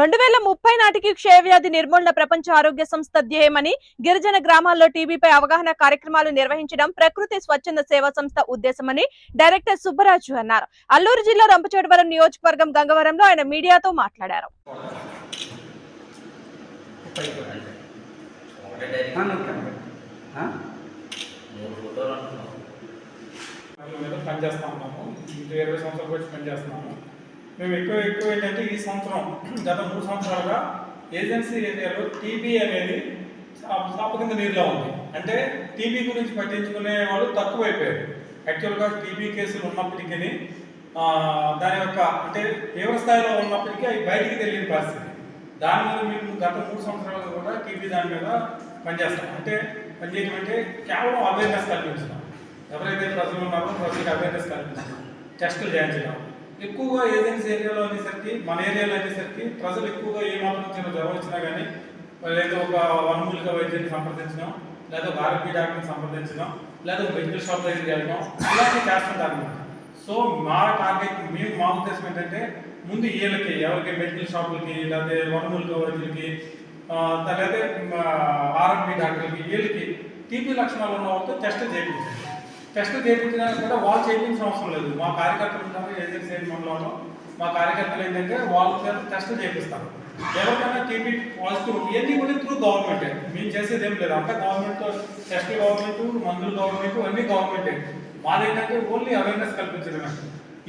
రెండు వేల ముప్పై నాటికి క్షయవ్యాధి నిర్మూలన ప్రపంచ ఆరోగ్య సంస్థ ధ్యేయమని గిరిజన గ్రామాల్లో టీబీపై అవగాహన కార్యక్రమాలు నిర్వహించడం ప్రకృతి స్వచ్ఛంద సేవా సంస్థ ఉద్దేశమని డైరెక్టర్ సుబ్బరాజు అన్నారు. అల్లూరు జిల్లా రంపచోడవరం నియోజకవర్గం గంగవరంలో ఆయన మీడియాతో మాట్లాడారు. పనిచేస్తా ఉన్నాము ఇరవై సంవత్సరాలు వచ్చి పనిచేస్తున్నాము మేము ఎక్కువ ఎక్కువ ఏంటంటే ఈ సంవత్సరం గత మూడు సంవత్సరాలుగా ఏజెన్సీ ఏరియాలో టీబీ అనేది చా- కింద నీరులో ఉంది. అంటే టీబీ గురించి పట్టించుకునే వాళ్ళు తక్కువైపోయారు. యాక్చువల్గా టీబీ కేసులు ఉన్నప్పటికీ దాని యొక్క అంటే తీవ్ర స్థాయిలో ఉన్నప్పటికీ అవి బయటికి తెలియని పరిస్థితి. దాని మీద మేము గత మూడు సంవత్సరాలు కూడా టీబీ దాని మీద పనిచేస్తాం. అంటే పనిచేయడం అంటే కేవలం అవేర్నెస్ కల్పించడం. ఎవరైతే ప్రజలు ఉన్నారో ప్రజలకు అవేర్నెస్ కల్పించడం. టెస్టులు చేయించడం. ఎక్కువగా ఏజెన్సీ ఏరియాలో అనేసరికి మన ఏరియాలో అనేసరికి ప్రజలు ఎక్కువగా ఏ మాత్రం చిన్న జ్వరం వచ్చినా కానీ లేదా ఒక వనమూలిక వైద్యుని సంప్రదించడం లేదా ఒక ఆరోగ్య డాక్టర్ని సంప్రదించడం లేదా మెడికల్ షాప్ దగ్గరికి వెళ్ళడం ఇలాంటివి చేస్తుంటారు అనమాట సో మా టార్గెట్ మేము మా ఉద్దేశం ఏంటంటే ముందు వీళ్ళకి ఎవరికి మెడికల్ షాపులకి లేకపోతే వనమూలిక వైద్యులకి లేదా లేకపోతే ఆర్ఎంపీ డాక్టర్లకి వీళ్ళకి టీబీ లక్షణాలు ఉన్న వాళ్ళతో టెస్ట్ చేయించాలి టెస్ట్ చేయించడానికి కూడా వాళ్ళు చేయించిన అవసరం లేదు. మా కార్యకర్తలు ఉంటారు ఏజెన్సీ మండలంలో మా కార్యకర్తలు ఏంటంటే వాళ్ళ టెస్ట్ చేపిస్తారు. ఎవరికైనా టీబీ పాజిటివ్ ఇవన్నీ కూడా త్రూ గవర్నమెంటే. మేము చేసేది ఏం లేదు. అంతా గవర్నమెంట్ టెస్ట్ గవర్నమెంట్ మందులు గవర్నమెంట్ అన్ని గవర్నమెంటే. మాది ఏంటంటే ఓన్లీ అవేర్నెస్ కల్పించడమే.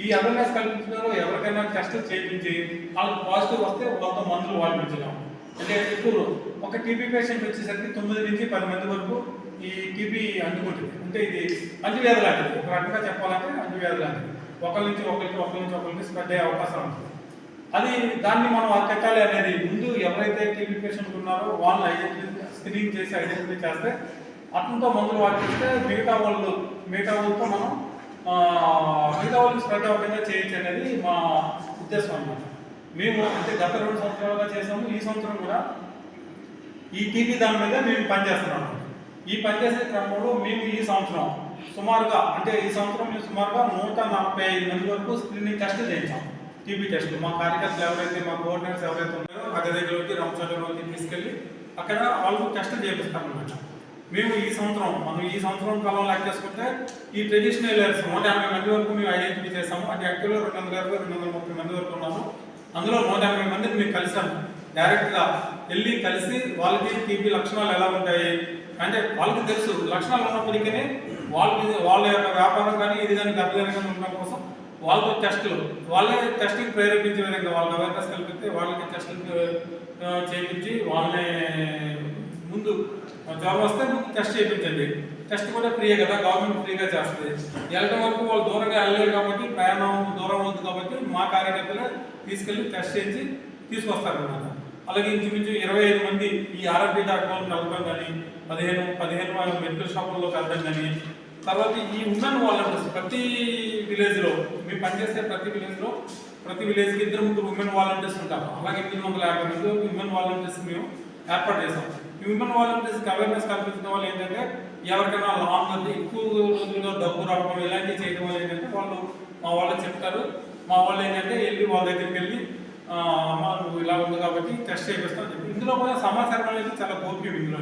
ఈ అవేర్నెస్ కల్పించడంలో ఎవరికైనా టెస్ట్ చేయించి వాళ్ళకి పాజిటివ్ వస్తే కొంత మందులు వాడిపించడం. అంటే ఇప్పుడు ఒక టీబీ పేషెంట్ వచ్చేసరికి తొమ్మిది నుంచి పది మంది వరకు ఈ టీబీ అందుకుంటుంది. అంటే ఇది అంటువ్యాధి లాంటిది. ఒక రకంగా చెప్పాలంటే అంటువ్యాధి లాంటిది. ఒకరి నుంచి ఒకరికి ఒకరి నుంచి ఒకరికి స్ప్రెడ్ అయ్యే అవకాశం ఉంటుంది. అది దాన్ని మనం అరికట్టాలి అనేది ముందు ఎవరైతే టీబీ పేషెంట్ ఉన్నారో వాళ్ళని ఐడెంటిఫై స్క్రీన్ చేసి ఐడెంటిఫై చేస్తే అతనితో మందులు వాడిస్తే మిగతా వాళ్ళు మిగతా వాళ్ళతో మనం మిగతా వాళ్ళకి స్ప్రెడ్ అవ్వకుండా చేయొచ్చు అనేది మా ఉద్దేశం అనమాట మేము అంటే గత రెండు సంవత్సరాలుగా చేసాము ఈ సంవత్సరం కూడా ఈ టీబీ దాని మీద మేము పనిచేస్తున్నాం ఈ పనిచేసే క్రమంలో మేము ఈ సంవత్సరం సుమారుగా అంటే ఈ సంవత్సరం మేము సుమారుగా నూట నలభై ఐదు మంది వరకు స్క్రీనింగ్ టెస్ట్ చేయించాం. టీబీ టెస్ట్ మా కార్యకర్తలు ఎవరైతే మా కోఆర్డినేటర్స్ ఎవరైతే ఉన్నారో అక్కడ దగ్గరికి రంపచోడవరంకి తీసుకెళ్ళి అక్కడ వాళ్ళు టెస్ట్ చేపిస్తాం మేము ఈ సంవత్సరం మనం ఈ సంవత్సరం కాలం లెక్క చేసుకుంటే ఈ ట్రెడిషనల్ ఇయర్స్ నూట యాభై మంది వరకు మేము ఐడెంటిఫై చేసాము అంటే యాక్చువల్గా రెండు వందల ఇరవై రెండు వందల ముప్పై మంది వరకు ఉన్నాము. అందులో నూట యాభై మందిని మేము కలిసాము డైరెక్ట్గా వెళ్ళి కలిసి వాళ్ళకి టీబీ లక్షణాలు ఎలా ఉంటాయి? అంటే వాళ్ళకి తెలుసు లక్షణాలు ఉన్నప్పటికీ వాళ్ళకి వాళ్ళ యొక్క వ్యాపారం కానీ ఇది కానీ దెబ్బతిన కానీ ఉండడం కోసం వాళ్ళతో టెస్టులు వాళ్ళే టెస్టింగ్ ప్రేరేపించే విధంగా వాళ్ళకి అవేర్నెస్ కల్పిస్తే వాళ్ళకి టెస్టులు చేయించి వాళ్ళని ముందు జాబ్ వస్తే ముందు టెస్ట్ చేయించండి. టెస్ట్ కూడా ఫ్రీయే కదా గవర్నమెంట్ ఫ్రీగా చేస్తుంది. వెళ్ళడం వరకు వాళ్ళు దూరంగా వెళ్ళలేరు కాబట్టి ప్రయాణం దూరం అవుతుంది కాబట్టి మా కార్యకర్తలే తీసుకెళ్ళి టెస్ట్ చేయించి తీసుకొస్తారన్నమాట. అలాగే ఇంచుమించు ఇరవై ఐదు మంది ఈ ఆరోగ్య డాక్టర్లను కలపడం కానీ పదిహేను పదిహేను వాళ్ళ మెడికల్ షాపుల్లో కలపడం కానీ తర్వాత ఈ ఉమెన్ వాలంటీర్స్ ప్రతి విలేజ్లో మేము పనిచేసే ప్రతి విలేజ్లో ప్రతి విలేజ్కి ఇద్దరు ముగ్గురు ఉమెన్ వాలంటీర్స్ ఉంటారు. అలాగే ఎనిమిది వందల యాభై మంది ఉమెన్ వాలంటీర్స్ మేము ఏర్పాటు చేసాం ఈ ఉమెన్ వాలంటీర్స్కి అవేర్నెస్ కల్పించడం వల్ల ఏంటంటే ఎవరికైనా లాంగ్ ఎక్కువ రోజుల్లో డబ్బు రావడం ఇలాంటివి చేయడం వల్ల ఏంటంటే వాళ్ళు మా వాళ్ళు చెప్తారు. మా వాళ్ళు ఏంటంటే వెళ్ళి వాళ్ళ దగ్గరికి వెళ్ళి ఆ, ఇలా ఉంది కాబట్టి టెస్ట్ చేపిస్తాం అని చెప్పి. ఇందులో కూడా సమాచారం అనేది చాలా గోప్యం ఇందులో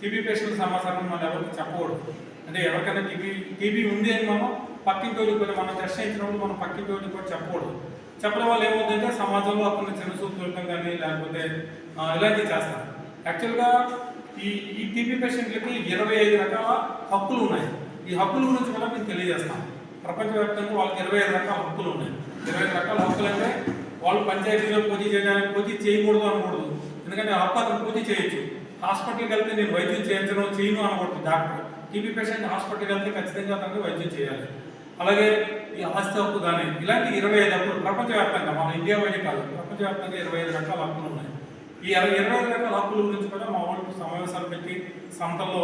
టీబీ పేషెంట్ సమాచారం మనం ఎవరికి చెప్పకూడదు. అంటే ఎవరికైనా టీబీ టీబీ ఉంది అని మనం పక్కింటోడికి కూడా మనం టెస్ట్ చేయించినప్పుడు మనం పక్కింటోడికి కూడా చెప్పకూడదు. చెప్పడం వల్ల ఏమవుతుందంటే సమాజంలో అక్కడ చిన్న చూపు చూడటం కానీ లేకపోతే ఇలాంటివి చేస్తారు. యాక్చువల్గా ఈ ఈ టీబీ పేషెంట్లకి ఇరవై ఐదు రకాల హక్కులు ఉన్నాయి. ఈ హక్కుల గురించి కూడా మేము తెలియజేస్తాం ప్రపంచవ్యాప్తంగా వాళ్ళకి ఇరవై ఐదు రకాల హక్కులు ఉన్నాయి. ఇరవై ఐదు రకాల హక్కులు అంటే వాళ్ళు పంచాయతీలో పూజ చేయడానికి పూజ చేయకూడదు అనకూడదు. ఎందుకంటే అప్పతను అతను పూజ చేయొచ్చు. హాస్పిటల్కి వెళ్తే నేను వైద్యం చేయించడం చేయను అనకూడదు డాక్టర్. టీబీ పేషెంట్ హాస్పిటల్కి వెళ్తే ఖచ్చితంగా అతనికి వైద్యం చేయాలి. అలాగే ఈ ఆస్తి హక్కు కానీ ఇలాంటి ఇరవై ఐదు హక్కులు ప్రపంచవ్యాప్తంగా మన ఇండియా వైద్య కాదు ప్రపంచవ్యాప్తంగా ఇరవై ఐదు రకాల హక్కులు ఉన్నాయి. ఈ ఇరవై ఇరవై ఐదు రకాల హక్కుల గురించి కూడా మా వాళ్ళు సమావేశాలు పెట్టి సంతల్లో